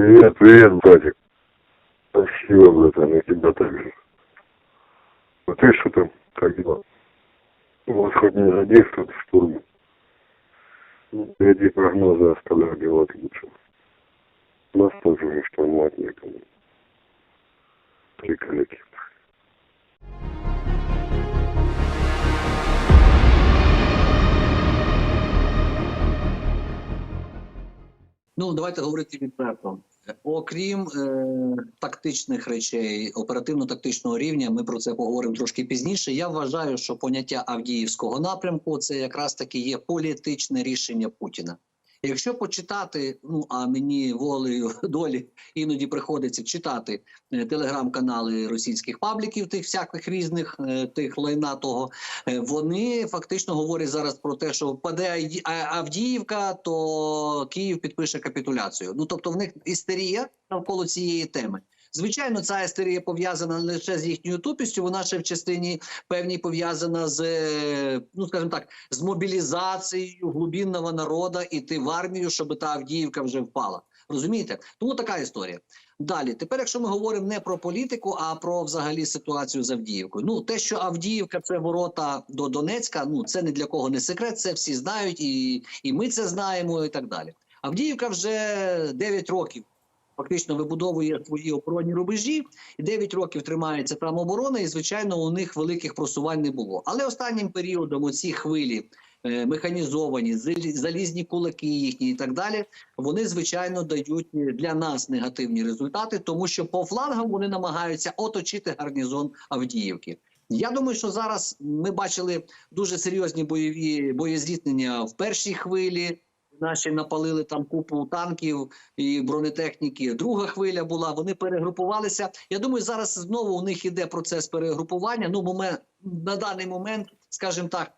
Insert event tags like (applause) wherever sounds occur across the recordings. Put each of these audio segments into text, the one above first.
Привет, привет, братик. Спасибо, братан, и тебя также. А ты что там, как дела? У вас хоть не задействует в штурме? Ну, Впереди прогнозы оставляю делать лучше. Нас тоже уже штурмовать некому. Три коллеги. Ну, давайте говорити відверто. Окрім е, тактичних речей, оперативно-тактичного рівня, ми про це поговоримо трошки пізніше. Я вважаю, що поняття Авдіївського напрямку це якраз таки є політичне рішення Путіна. Якщо почитати, ну а мені волею (laughs) долі іноді приходиться читати е, телеграм-канали російських пабліків, тих всяких різних е, тих лайна того, Е, Вони фактично говорять зараз про те, що впаде Авдіївка, то Київ підпише капітуляцію. Ну тобто, в них істерія навколо цієї теми. Звичайно, ця істерія пов'язана не лише з їхньою тупістю, вона ще в частині певній пов'язана з е, ну скажімо так, з мобілізацією глубинного народу іти в армію, щоб та Авдіївка вже впала. Розумієте? Тому така історія. Далі, тепер, якщо ми говоримо не про політику, а про взагалі ситуацію з Авдіївкою. Ну, те, що Авдіївка це ворота до Донецька, ну це не для кого не секрет, це всі знають, і, і ми це знаємо, і так далі. Авдіївка вже 9 років фактично вибудовує свої оборонні рубежі, і 9 років тримається там оборона, і звичайно, у них великих просувань не було. Але останнім періодом оці хвилі. е, Механізовані залі- залізні кулаки їхні і так далі. Вони звичайно дають для нас негативні результати, тому що по флангам вони намагаються оточити гарнізон Авдіївки. Я думаю, що зараз ми бачили дуже серйозні бойові боєзіткнення в першій хвилі. Наші напалили там купу танків і бронетехніки. Друга хвиля була. Вони перегрупувалися. Я думаю, зараз знову у них іде процес перегрупування. Ну, момент на даний момент, скажімо так,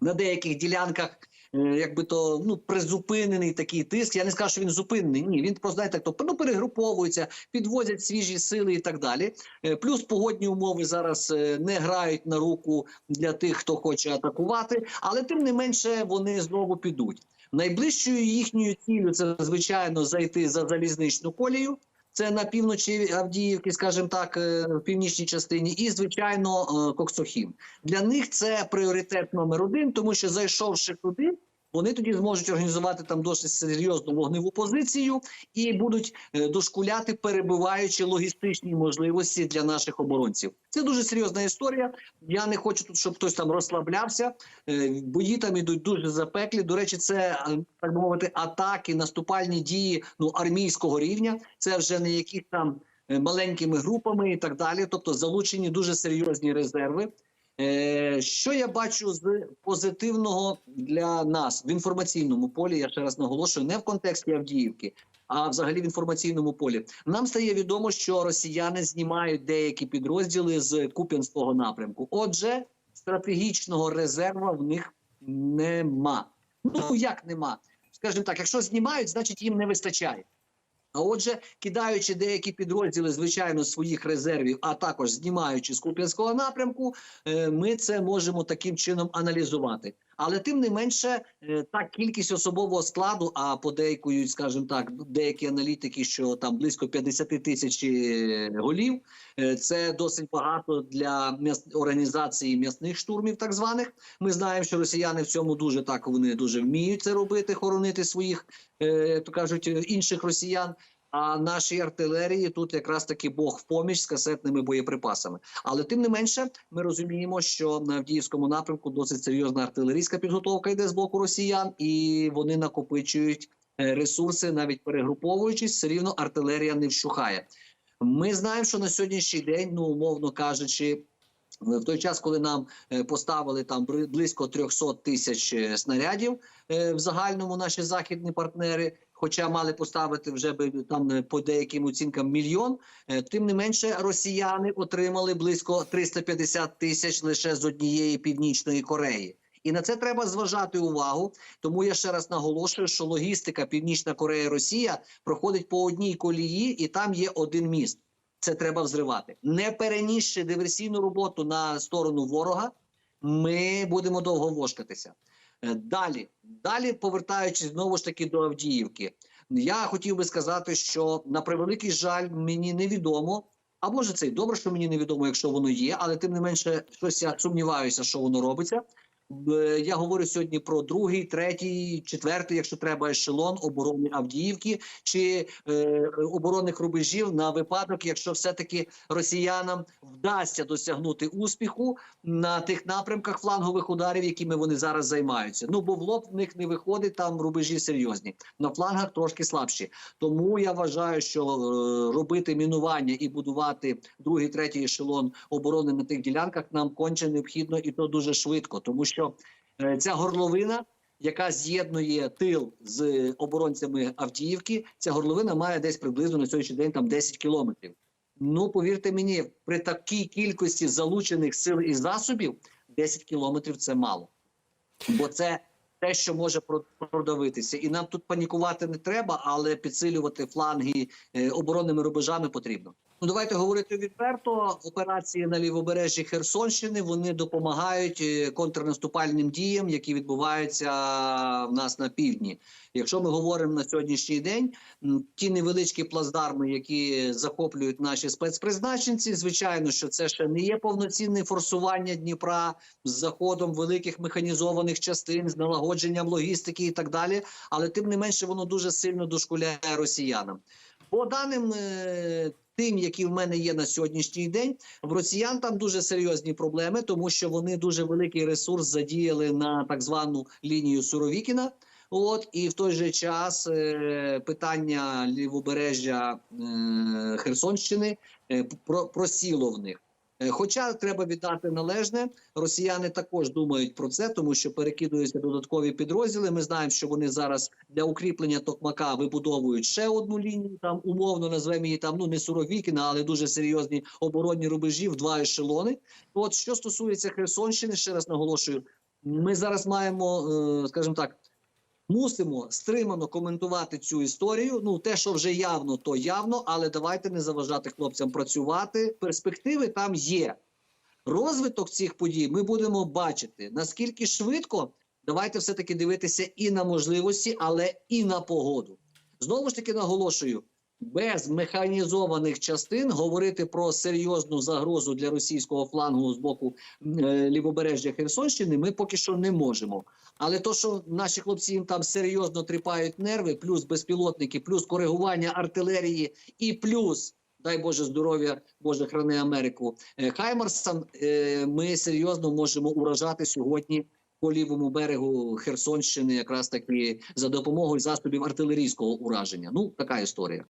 на деяких ділянках. е, Якби то ну призупинений такий тиск. Я не скажу, що він зупинений. Ні, він просто знаєте, то ну, перегруповуються, підвозять свіжі сили і так далі. Е, Плюс погодні умови зараз е, не грають на руку для тих, хто хоче атакувати, але тим не менше вони знову підуть. Найближчою їхньою ціллю це звичайно зайти за залізничну колію. Це на півночі Авдіївки, скажімо так, е, в північній частині, і звичайно е, Коксохім. Для них це пріоритет номер один, тому що зайшовши туди, вони тоді зможуть організувати там досить серйозну вогневу позицію і будуть е, дошкуляти, перебиваючи логістичні можливості для наших оборонців. Це дуже серйозна історія. Я не хочу тут, щоб хтось там розслаблявся. Е, Бої там ідуть дуже запеклі. До речі, це е, так мовити, атаки, наступальні дії ну армійського рівня. Це вже не якісь там маленькими групами і так далі. Тобто залучені дуже серйозні резерви. Е, Що я бачу з позитивного для нас в інформаційному полі? Я ще раз наголошую, не в контексті Авдіївки, а взагалі в інформаційному полі. Нам стає відомо, що росіяни знімають деякі підрозділи з Куп'янського напрямку. Отже, стратегічного резерву в них нема. Ну як нема? Скажімо так, якщо знімають, значить їм не вистачає. А отже, кидаючи деякі підрозділи, звичайно, своїх резервів, а також знімаючи з Куп'янського напрямку, е, ми це можемо таким чином аналізувати. Але тим не менше, е, та кількість особового складу, а подейкують, скажімо так, деякі аналітики, що там близько 50 тисяч е, голів, е, це досить багато для організації м'ясних штурмів, так званих. Ми знаємо, що росіяни в цьому дуже так вони дуже вміють це робити, хоронити своїх, то кажуть, інших росіян. А нашій артилерії тут якраз таки Бог в поміч з касетними боєприпасами. Але тим не менше, ми розуміємо, що на Авдіївському напрямку досить серйозна артилерійська підготовка йде з боку росіян, і вони накопичують е, ресурси, навіть перегруповуючись, все рівно артилерія не вщухає. Ми знаємо, що на сьогоднішній день, ну умовно кажучи. В той час, коли нам е, поставили там близько 300 тисяч е, снарядів в загальному наші західні партнери, хоча мали поставити вже би там е, по деяким оцінкам мільйон, е, тим не менше росіяни отримали близько 350 тисяч лише з однієї північної Кореї. І на це треба зважати увагу. Тому я ще раз наголошую, що логістика Північна Корея Росія проходить по одній колії, і там є один міст. Це треба взривати, не перенісши диверсійну роботу на сторону ворога. Ми будемо довго вошкатися. Е, Далі, далі повертаючись знову ж таки до Авдіївки. Я хотів би сказати, що на превеликий жаль, мені невідомо. А може це й добре, що мені невідомо, якщо воно є, але тим не менше, щось я сумніваюся, що воно робиться. Е, Я говорю сьогодні про другий, третій, четвертий, якщо треба, ешелон оборони Авдіївки чи е, оборонних рубежів на випадок, якщо все-таки росіянам вдасться досягнути успіху на тих напрямках флангових ударів, якими вони зараз займаються. Ну бо в лоб в них не виходить, там рубежі серйозні, на флангах трошки слабші. Тому я вважаю, що е, робити мінування і будувати другий, третій ешелон оборони на тих ділянках нам конче необхідно, і то дуже швидко, тому що е, ця горловина. Яка з'єднує тил з оборонцями Авдіївки, ця горловина має десь приблизно на сьогоднішній день там 10 кілометрів. Ну повірте мені, при такій кількості залучених сил і засобів 10 кілометрів це мало, бо це те, що може продавитися, і нам тут панікувати не треба, але підсилювати фланги е, оборонними рубежами потрібно. Ну давайте говорити відверто. Операції на лівобережжі Херсонщини вони допомагають е, контрнаступальним діям, які відбуваються в нас на півдні. Якщо ми говоримо на сьогоднішній день, ті невеличкі плацдарми, які захоплюють наші спецпризначенці, звичайно, що це ще не є повноцінне форсування Дніпра з заходом великих механізованих частин, з налагодженням логістики і так далі. Але тим не менше воно дуже сильно дошкуляє росіянам. По даним е, тим, які в мене є на сьогоднішній день, в росіян там дуже серйозні проблеми, тому що вони дуже великий ресурс задіяли на так звану лінію Суровікіна. От і в той же час е, питання лівобережжя е, Херсонщини е, про, просіло в них. Е, Хоча треба віддати належне, росіяни також думають про це, тому що перекидуються додаткові підрозділи. Ми знаємо, що вони зараз для укріплення Токмака вибудовують ще одну лінію. Там умовно назвемо її там ну не Суровікіна, але дуже серйозні оборонні рубежі в два ешелони. От що стосується Херсонщини, ще раз наголошую, ми зараз маємо, е, скажімо так. Мусимо стримано коментувати цю історію. Ну, те, що вже явно, то явно, але давайте не заважати хлопцям працювати. Перспективи там є. Розвиток цих подій ми будемо бачити наскільки швидко. Давайте все-таки дивитися і на можливості, але і на погоду. Знову ж таки наголошую: без механізованих частин говорити про серйозну загрозу для російського флангу з боку е, лівобережжя Херсонщини ми поки що не можемо. Але то, що наші хлопці їм там серйозно тріпають нерви, плюс безпілотники, плюс коригування артилерії, і плюс, дай Боже здоров'я, Боже храни Америку, е, Хаймарсом, е, ми серйозно можемо уражати сьогодні по лівому берегу Херсонщини, якраз таки за допомогою засобів артилерійського ураження. Ну така історія.